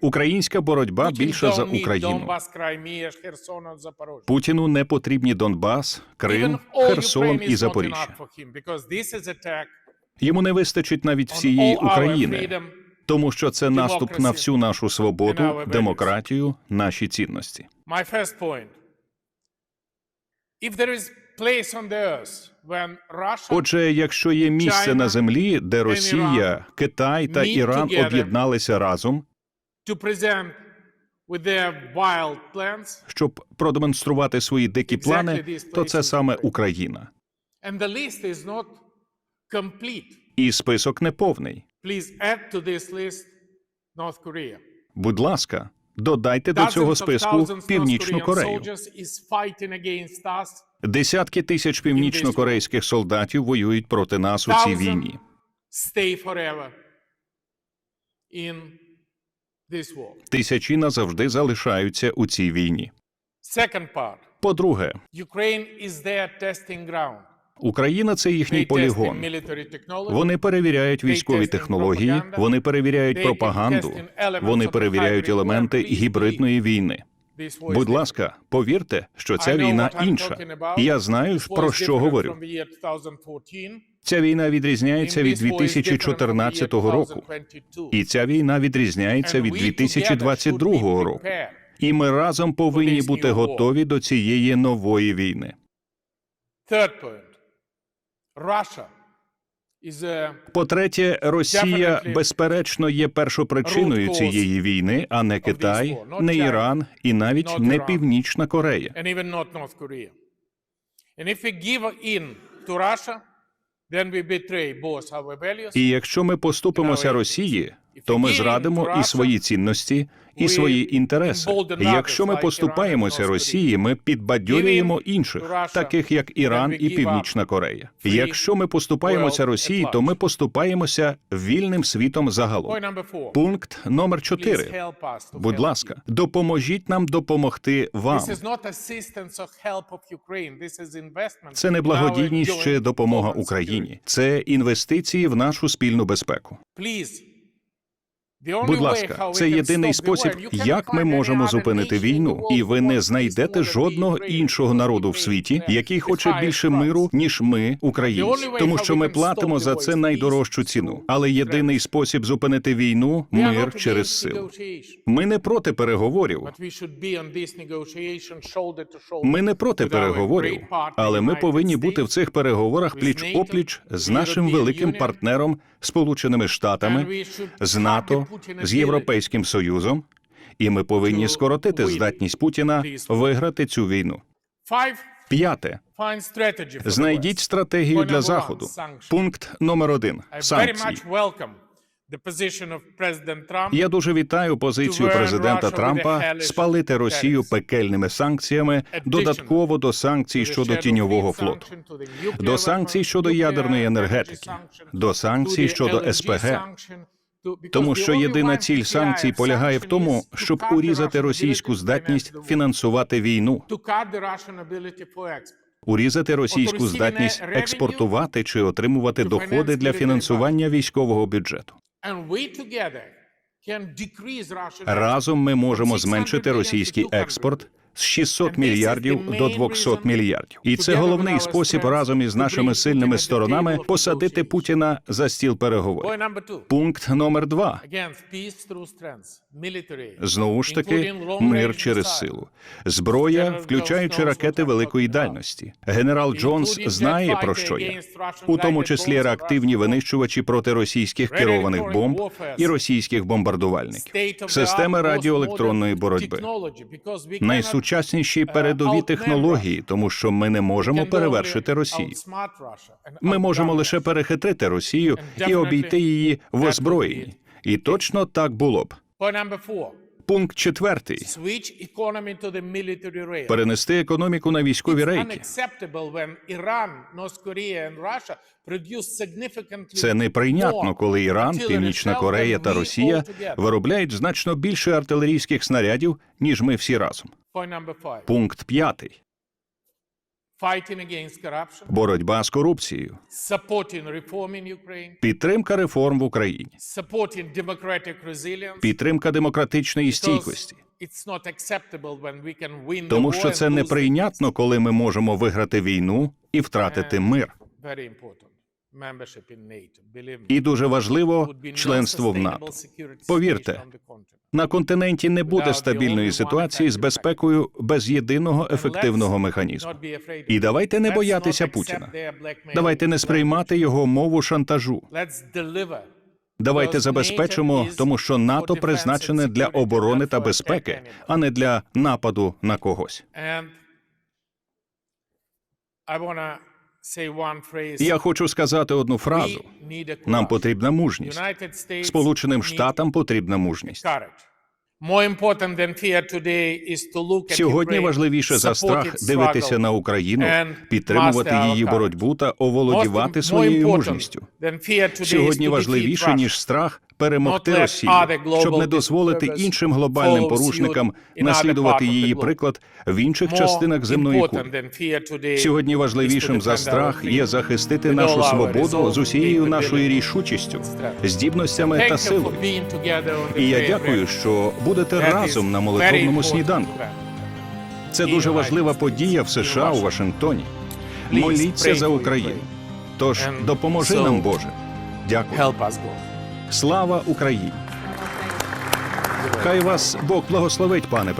Українська боротьба більше за Україну. Путіну не потрібні Донбас, Крим, Херсон і Запоріжжя. Йому не вистачить навіть всієї України, тому що це наступ на всю нашу свободу, демократію, наші цінності. Отже, якщо є місце на землі, де Росія, Китай та Іран об'єдналися разом, щоб продемонструвати свої дикі плани, то це саме Україна. І список North Korea. Будь ласка, додайте до цього списку Північну Корею. Десятки тисяч північнокорейських солдатів воюють проти нас у цій війні. Тисячі назавжди залишаються у цій війні. По-друге. Україна це їхній полігон. Вони перевіряють військові технології, вони перевіряють пропаганду, вони перевіряють елементи гібридної війни. Будь ласка, повірте, що ця війна інша. я знаю, про що говорю. From the year 2014. Ця війна відрізняється від And this war is different from the year 2014 року, і ця війна відрізняється від we together 2022 should року. І ми разом повинні бути готові до цієї нової війни. A По-третє, Росія безперечно є першопричиною цієї війни, а не Китай, не Іран і навіть не Північна Корея. І якщо ми поступимося Росії, то ми зрадимо і свої цінності, і свої інтереси. Якщо ми поступаємося Росії, ми підбадьорюємо інших, таких як Іран і Північна Корея. Якщо ми поступаємося Росії, то ми поступаємося вільним світом загалом. Пункт номер Please 4. help us to Будь ласка, допоможіть нам допомогти вам. Це не благодійність чи допомога Україні, це інвестиції в нашу спільну безпеку. Будь ласка, це єдиний спосіб, як ми можемо зупинити війну, і ви не знайдете жодного іншого народу в світі, який хоче більше миру, ніж ми, українці, тому що ми платимо за це найдорожчу ціну. Але єдиний спосіб зупинити війну мир через силу. Ми не проти переговорів. Ми не проти переговорів, але ми повинні бути в цих переговорах пліч опліч з нашим великим партнером Сполученими Штатами, з НАТО, з Європейським Союзом, і ми повинні скоротити здатність Путіна виграти цю війну. П'яте. Знайдіть стратегію для Заходу. Пункт номер один санкції. Я дуже вітаю позицію президента Трампа спалити Росію пекельними санкціями додатково до санкцій щодо тіньового флоту. До санкцій щодо ядерної енергетики, до санкцій щодо СПГ. Тому що єдина ціль санкцій полягає в тому, щоб урізати російську здатність фінансувати війну, урізати російську здатність експортувати чи отримувати доходи для фінансування військового бюджету. Разом ми можемо зменшити російський експорт з 600 And this is мільярдів до main 200 мільярдів. І це головний спосіб разом із нашими сильними сторонами посадити. Путіна за стіл переговорів. Пункт номер два. Знову ж таки, мир через силу, зброя, включаючи ракети великої дальності. Генерал Джонс знає про що я, у тому числі реактивні винищувачі проти російських керованих бомб і російських бомбардувальників, системи радіоелектронної боротьби. cannot Найсучасніші передові технології, тому що ми не можемо перевершити Росію. Ми можемо лише перехитрити Росію і обійти її в озброєнні. І точно так було б. Пункт четвертий. Перенести економіку на військові рейки. Це неприйнятно, коли Іран, Північна Корея та Росія виробляють значно більше артилерійських снарядів, ніж ми всі разом. Пункт п'ятий. Боротьба з корупцією, підтримка реформ в Україні, підтримка демократичної стійкості. Тому що це неприйнятно, коли ми можемо виграти війну і втратити мир. І дуже важливо членство в НАТО. Повірте. На континенті не буде стабільної ситуації з безпекою без єдиного ефективного механізму. І давайте не боятися Путіна. Давайте не сприймати його мову шантажу. Давайте забезпечимо, тому що НАТО призначене для оборони та безпеки, а не для нападу на когось. Я хочу сказати одну фразу: нам потрібна мужність. Сполученим Штатам потрібна мужність. Сьогодні важливіше за страх дивитися на Україну, підтримувати її боротьбу та оволодівати своєю мужністю. Сьогодні важливіше ніж страх перемогти Росію, щоб не дозволити іншим глобальним порушникам наслідувати її приклад в інших частинах земної кулі. Сьогодні важливішим за страх є захистити нашу свободу з усією нашою рішучістю, здібностями та силою. І я дякую, що будете разом на молитовному сніданку. Це дуже важлива подія в США у Вашингтоні. Моліться за Україну. Тож допоможи нам, Боже. Дякую. Слава Україні! Хай вас Бог благословить, пане